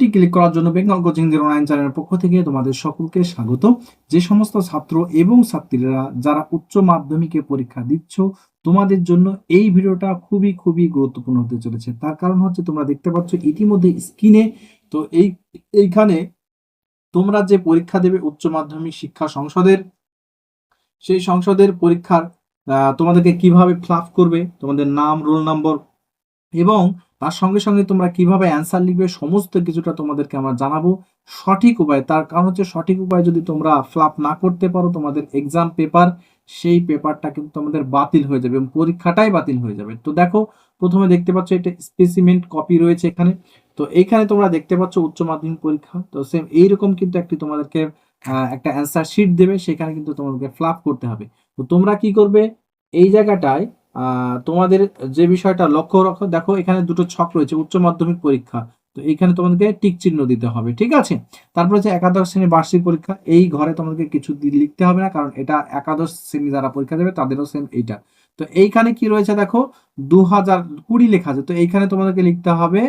টি click করার জন্য Bengal coaching zero nine চ্যানেলের পক্ষ থেকে তোমাদের সকলকে স্বাগত। যে সমস্ত ছাত্র এবং ছাত্রীরা যারা উচ্চ মাধ্যমিকে পরীক্ষা দিচ্ছ, তোমাদের জন্য এই ভিডিওটা খুবই খুবই গুরুত্বপূর্ণ হতে চলেছে। তার কারণ হচ্ছে তোমরা দেখতে পাচ্ছ ইতিমধ্যে স্ক্রিনে, তো এই, এইখানে তোমরা যে পরীক্ষা দেবে উচ্চ মাধ্যমিক শিক্ষা সংসদের, সেই সংসদের পরীক্ষার তোমাদেরকে কীভাবে ফ্লাপ করবে, তোমাদের নাম, রোল নম্বর এবং তার সঙ্গে সঙ্গে তোমরা কীভাবে অ্যান্সার লিখবে, সমস্ত কিছুটা তোমাদেরকে আমরা জানাব সঠিক উপায়। তার কারণ হচ্ছে সঠিক উপায় যদি তোমরা ফ্লাপ না করতে পারো, তোমাদের এক্সাম পেপার সেই পেপারটা কিন্তু তোমাদের বাতিল হয়ে যাবে এবং পরীক্ষাটাই বাতিল হয়ে যাবে। তো দেখো, প্রথমে দেখতে পাচ্ছ এটা স্পেসিমেন্ট কপি রয়েছে এখানে। তো এইখানে তোমরা দেখতে পাচ্ছ উচ্চ মাধ্যমিক পরীক্ষা। তো সেম এইরকম কিন্তু একটি তোমাদেরকে একটা অ্যান্সার শিট দেবে। সেখানে কিন্তু তোমাদেরকে ফ্লাপ করতে হবে। তো তোমরা কি করবে? এই জায়গাটায় তোমাদের যে বিষয়টা লক্ষ্য রাখো, দেখো এখানে দুটো ছক রয়েছে, উচ্চ মাধ্যমিক পরীক্ষা। তো এইখানে তোমাদেরকে টিক চিহ্ন দিতে হবে, ঠিক আছে? তারপর হচ্ছে একাদশ শ্রেণির বার্ষিক পরীক্ষা, এই ঘরে তোমাদেরকে কিছু লিখতে হবে না, কারণ এটা একাদশ শ্রেণি যারা পরীক্ষা দেবে, তাদেরও সেম এইটা। তো এইখানে কি রয়েছে দেখো দু হাজার কুড়ি লেখা আছে, তো এইখানে তোমাদেরকে লিখতে হবে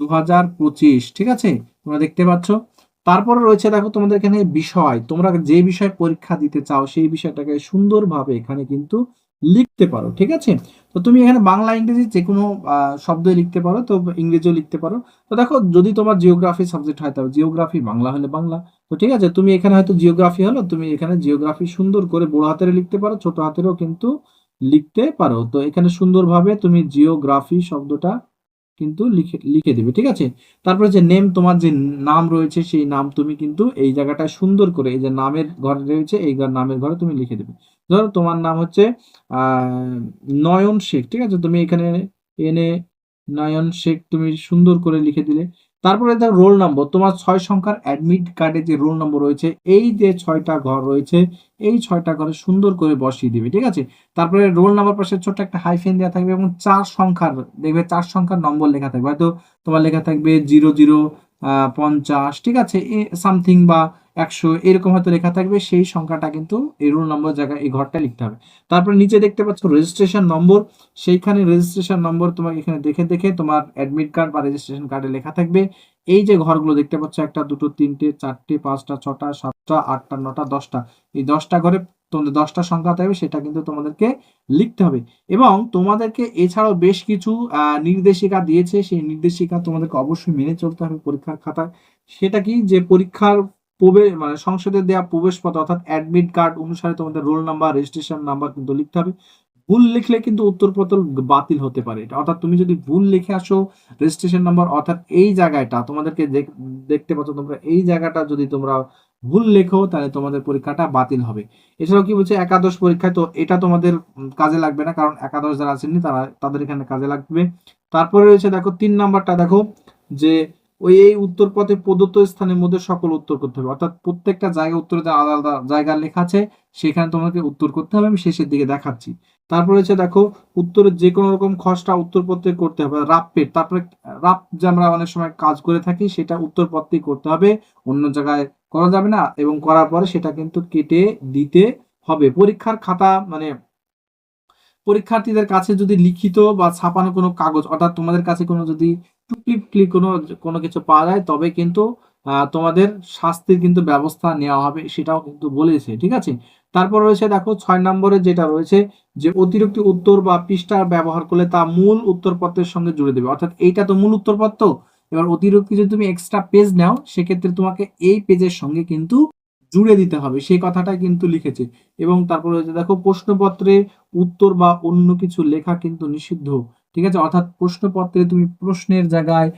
দু হাজার পঁচিশ, ঠিক আছে? তোমরা দেখতে পাচ্ছ? তারপরে রয়েছে দেখো তোমাদের এখানে বিষয়, তোমরা যে বিষয় পরীক্ষা দিতে চাও, সেই বিষয়টাকে সুন্দরভাবে এখানে কিন্তু লিখতে পারো, ঠিক আছে? তো তুমি এখানে বাংলা, ইংরেজি যে কোনো শব্দই লিখতে পারো, তো ইংরেজিও লিখতে পারো। তো দেখো, যদি তোমার জিওগ্রাফি সাবজেক্ট হয় তবে জিওগ্রাফি বাংলা হলে বাংলা। তো ঠিক আছে, তুমি এখানে হয়তো জিওগ্রাফি হলো, তুমি এখানে জিওগ্রাফি সুন্দর করে বড় হাতের লিখতে পারো, ছোট হাতেরও কিন্তু লিখতে পারো। তো এখানে সুন্দরভাবে তুমি জিওগ্রাফি শব্দটা কিন্তু লিখে লিখে দেবে, ঠিক আছে? তারপরে যে নেম তোমার যে নাম রয়েছে, সেই নাম তুমি কিন্তু এই জায়গাটায় সুন্দর করে, এই যে নামের ঘরে রয়েছে, এই নামের ঘরে তুমি লিখে দেবে। ধরো তোমার নাম হচ্ছে নয়ন শেখ, ঠিক আছে? তুমি এখানে এনে নয়ন শেখ তুমি সুন্দর করে লিখে দিলে। তারপরে দেখো রোল নম্বর তোমার ছয় সংখ্যার অ্যাডমিট কার্ডে যে রোল নম্বর রয়েছে, এই যে ছয়টা ঘর রয়েছে, এই ছয়টা ঘরে সুন্দর করে বসিয়ে দিবে, ঠিক আছে? তারপরে রোল নাম্বার পাশে ছোট্ট একটা হাইফেন দেওয়া থাকবে এবং চার সংখ্যার, দেখবে চার সংখ্যার নম্বর লেখা থাকবে। হয়তো তোমার লেখা থাকবে জিরো জিরো পঞ্চাশ, ঠিক আছে? সামথিং বা একশো, এরকম হয়তো লেখা থাকবে। সেই সংখ্যাটা কিন্তু এই রোল নম্বর জায়গায় এই ঘরটা লিখতে হবে। তারপরে নিচে দেখতে পাচ্ছ রেজিস্ট্রেশন নম্বর সেইখানে রেজিস্ট্রেশন নম্বর তোমাকে এখানে দেখে দেখে তোমার অ্যাডমিট কার্ড বা রেজিস্ট্রেশন কার্ডে লেখা থাকবে। এই যে ঘরগুলো দেখতে পাচ্ছ, একটা, দুটো, তিনটে, চারটে, পাঁচটা, ছটা, সাতটা, আটটা, নটা, দশটা। এই দশটা ঘরে তোমাদের দশটা সংখ্যা থাকবে সেটা কিন্তু তোমাদেরকে লিখতে হবে। এবং তোমাদেরকে এছাড়াও বেশ কিছু নির্দেশিকা দিয়েছে, সেই নির্দেশিকা তোমাদেরকে অবশ্যই মেনে চলতে হবে পরীক্ষার খাতায়। সেটা কি? যে পরীক্ষার প্রবেশ মানে সংসদে দেওয়া প্রবেশপত্র অর্থাৎ অ্যাডমিট কার্ড অনুসারে তোমাদের রোল নাম্বার রেজিস্ট্রেশন নাম্বার কিন্তু লিখতে হবে। ভুল লিখলে কিন্তু উত্তরপত্র বাতিল হতে পারে। এটা অর্থাৎ তুমি যদি ভুল লিখে আসো রেজিস্ট্রেশন নাম্বার অর্থাৎ এই জায়গাটা, তোমাদেরকে দেখ- দেখতে পাচ্ছ তোমরা, এই জায়গাটা যদি তোমরা ভুল লেখো, তাহলে তোমাদের পরীক্ষাটা বাতিল হবে। এছাড়াও কি বলছে, একাদশ পরীক্ষায় তো এটা তোমাদের কাজে লাগবে না, কারণ একাদশ যারা আসেননি তারা, তাদের এখানে কাজে লাগবে। তারপরে রয়েছে, দেখো, তিন নাম্বারটা দেখো, যে ওই এই উত্তর পথে প্রদত্ত স্থানের মধ্যে সকল উত্তর করতে হবে। অর্থাৎ প্রত্যেকটা জায়গা উত্তরে আলাদা আলাদা জায়গা লেখা আছে, সেখানে তোমাকে উত্তর করতে হবে। আমি শেষের দিকে দেখাচ্ছি। তারপরে হচ্ছে দেখো, উত্তরের যে কোনো রকম খসটা খসড়া উত্তরপত্রে করতে হবে। রাপ্পের তারপরে রাপ যে আমরা অনেক সময় কাজ করে থাকি, সেটা উত্তরপত্রেই করতে হবে। অন্য জায়গায় করা যাবে না এবং করার পরে সেটা কিন্তু কেটে দিতে হবে। পরীক্ষার খাতা মানে পরীক্ষার্থীদের কাছে যদি লিখিত বা ছাপানো কোনো কাগজ, অর্থাৎ তোমাদের কাছে কোনো যদি টুকলি টুকলি কোনো কোনো কিছু পাওয়া যায়, তবে কিন্তু তোমাদের শাস্তির কিন্তু ব্যবস্থা নেওয়া হবে, সেটাও কিন্তু বলেছে, ঠিক আছে? তারপর রয়েছে দেখো ছয় নম্বরে যেটা রয়েছে যে অতিরিক্ত উত্তর বা পৃষ্ঠা ব্যবহার করলে তা মূল উত্তরপত্রের সঙ্গে জুড়ে দেবে। অর্থাৎ এইটা তো মূল উত্তরপত্র। এবার অতিরিক্ত যদি তুমি এক্সট্রা পেজ নাও, সেক্ষেত্রে তোমাকে এই পেজের সঙ্গে কিন্তু জুড়ে দিতে হবে। সেই কথাটা কিন্তু লিখেছে। এবং তারপরে হচ্ছে দেখো, প্রশ্নপত্রে উত্তর বা অন্য কিছু লেখা কিন্তু নিষিদ্ধ। ঠিক আছে? অর্থাৎ প্রশ্নপত্রে তুমি প্রশ্নের জায়গায়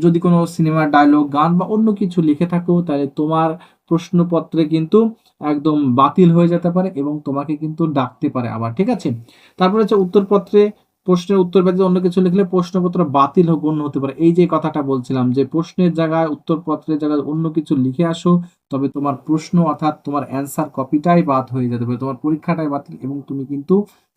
যদি কোনো সিনেমার ডায়লগ গান বা অন্য কিছু লিখে থাকো, তাহলে তোমার প্রশ্নপত্রে কিন্তু একদম বাতিল হয়ে যেতে পারে এবং তোমাকে কিন্তু ডাকতে পারে আবার। ঠিক আছে? তারপরে হচ্ছে উত্তরপত্রে প্রশ্নের উত্তর ব্যতীত অন্য কিছু লিখলে প্রশ্নপত্র বাতিল হোক, গণ্য হতে পারে। এই যে কথাটা বলছিলাম যে প্রশ্নের জায়গায়, উত্তরপত্রের জায়গায় অন্য কিছু লিখে আসো, তবে তোমার প্রশ্ন অর্থাৎ তোমার অ্যান্সার কপিটাই বাদ হয়ে যেতে পারে, তোমার পরীক্ষাটাই বাতিল এবং তুমি কিন্তু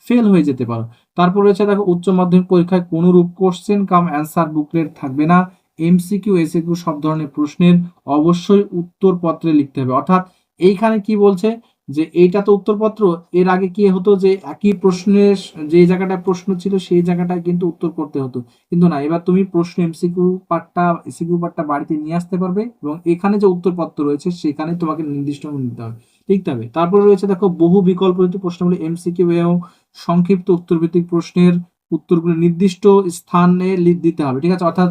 ফেল হয়ে যেতে পারো। তারপর রয়েছে দেখো, উচ্চ মাধ্যমিক পরীক্ষায় কোনরূপ কোশ্চেন কাম অ্যান্সার বুকলেট থাকবে না। এমসিকিউ এসিকিউ সব ধরনের প্রশ্নের অবশ্যই উত্তরপত্রে লিখতে হবে। অর্থাৎ এইখানে কি বলছে? যে এইটা তো উত্তরপত্র। এর আগে কি হতো যে একই প্রশ্নের যে জায়গাটায় প্রশ্ন ছিল সেই জায়গাটায় কিন্তু উত্তর করতে হতো। কিন্তু না এবার তুমি প্রশ্ন এমসিকিউ পার্টটা এসিকিউ পার্টটা বাড়িতে নিয়ে আসতে পারবে এবং এখানে যে উত্তরপত্র রয়েছে সেখানে তোমাকে নির্দিষ্ট নিতে হবে। লিখতে হবে তারপরে রয়েছে দেখো বহু বিকল্পিত প্রশ্নগুলি। এমসিকিউ এবং সংক্ষিপ্ত উত্তরভিত্তিক প্রশ্নের উত্তরগুলো নির্দিষ্ট স্থানে দিতে হবে। ঠিক আছে? অর্থাৎ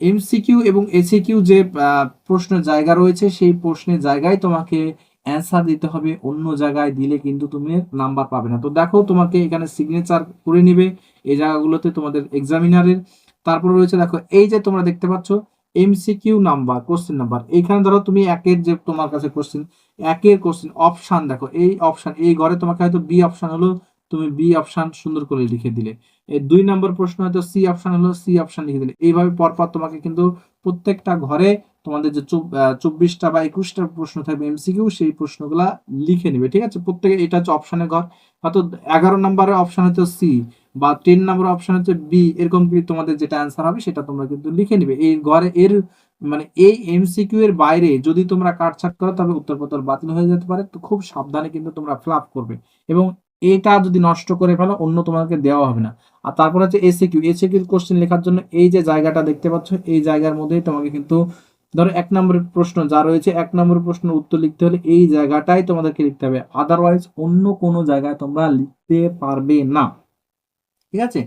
এমসিকিউ এবং এসিকিউ যে আহ, প্রশ্নের জায়গা রয়েছে সেই প্রশ্নের জায়গায় তোমাকে অ্যান্সার দিতে হবে অন্য জায়গায় দিলে কিন্তু তুমি নাম্বার পাবে না। তো দেখো তোমাকে এখানে সিগনেচার করে নিবে, এই জায়গাগুলোতে তোমাদের এক্সামিনারের তারপর রয়েছে দেখো, এই যে তোমরা দেখতে পাচ্ছ এমসিকিউ নাম্বার কোশ্চেন নাম্বার এইখানে ধরো তুমি একের যে তোমার কাছে কোশ্চেন একের কোশ্চেন অপশান দেখো, এই অপশান এই ঘরে তোমাকে হয়তো বি অপশান হলো, তুমি বি অপশান সুন্দর করে লিখে দিলে। এই দুই নম্বর প্রশ্ন হয়তো সি অপশন হলো সি অপশন লিখে দিলে। এইভাবে পরপর তোমাকে কিন্তু প্রত্যেকটা ঘরে তোমাদের যে চব্বিশটা বা একুশটা প্রশ্ন থাকবে এমসিকিউ সেই প্রশ্নগুলা লিখে নিবে, ঠিক আছে? প্রত্যেকে এটা হচ্ছে অপশনের ঘর। হয়তো এগারো নম্বরের অপশন হচ্ছে সি বা টেন নম্বর অপশন হচ্ছে বি এরকম কি তোমাদের যেটা অ্যান্সার হবে সেটা তোমরা কিন্তু লিখে নিবে। এই ঘরে এর মানে এই এমসিকিউ এর বাইরে যদি তোমরা কাটছাট করো, তবে উত্তরপত্র বাতিল হয়ে যেতে পারে। তো খুব সাবধানে কিন্তু তোমরা ফ্লাপ করবে। এবং এটা যদি নষ্ট করে ফেলো, অন্য তোমাকে দেওয়া হবে না। আর তারপর হচ্ছে এসিকিউ এসিকিউ কোশ্চেন লেখার জন্য এই যে জায়গাটা দেখতে পাচ্ছ, এই জায়গার মধ্যেই তোমাকে কিন্তু ধরো এক নম্বরের প্রশ্ন যা রয়েছে, এক নম্বরের প্রশ্নের উত্তর লিখতে হলে এই জায়গাটাই তোমাদেরকে লিখতে হবে। আদারওয়াইজ অন্য কোনো জায়গায় তোমরা লিখতে পারবে না। ঠিক আছে?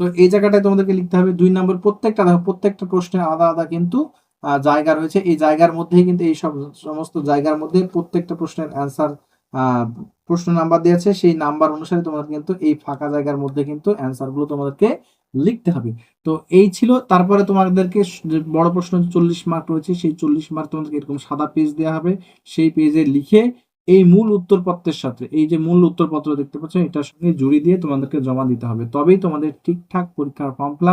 তো এই জায়গাটায় তোমাদেরকে লিখতে হবে। দুই নম্বর প্রত্যেকটা প্রত্যেকটা প্রশ্নের আলাদা আলাদা কিন্তু জায়গা রয়েছে। এই জায়গার মধ্যেই কিন্তু এই সব সমস্ত জায়গার মধ্যে প্রত্যেকটা প্রশ্নের অ্যান্সার প্রশ্ন নাম্বার দেওয়া আছে। সেই নাম্বার অনুসারে তোমাদের কিন্তু এই ফাঁকা জায়গার মধ্যে কিন্তু অ্যান্সারগুলো তোমাদেরকে লিখতে হবে। তো এই ছিল। তারপরে তোমাদেরকে বড় প্রশ্ন চল্লিশ মার্ক রয়েছে, সেই চল্লিশ মার্ক তোমাদেরকে এরকম সাদা পেজ দেওয়া হবে। সেই পেজে লিখে এই মূল উত্তরপত্রের সাথে, এই যে মূল উত্তরপত্র দেখতে পাচ্ছ, এটার সঙ্গে জুড়ি দিয়ে তোমাদেরকে জমা দিতে হবে। তবেই তোমাদের ঠিকঠাক পরীক্ষার ফর্ম ফিল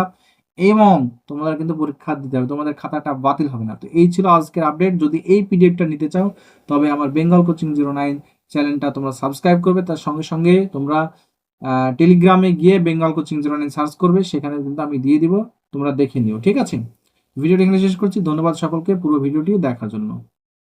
এবং তোমাদের কিন্তু পরীক্ষা দিতে হবে। তোমাদের খাতাটা বাতিল হবে না। তো এই ছিল আজকের আপডেট যদি এই পিডিএফটা নিতে চাও, তবে আমার বেঙ্গল কোচিং জিরো নাইন চ্যানেলটা তোমরা সাবস্ক্রাইব করবে। তার সঙ্গে সঙ্গে তোমরা টেলিগ্রামে গিয়ে বেঙ্গল কোচিং জিরো সার্চ করবে, সেখানে কিন্তু আমি দিয়ে দিব, তোমরা দেখে নিও, ঠিক আছে? ভিডিওটি এখানে শেষ করছি, ধন্যবাদ সকলকে, পুরো ভিডিওটি দেখার জন্য।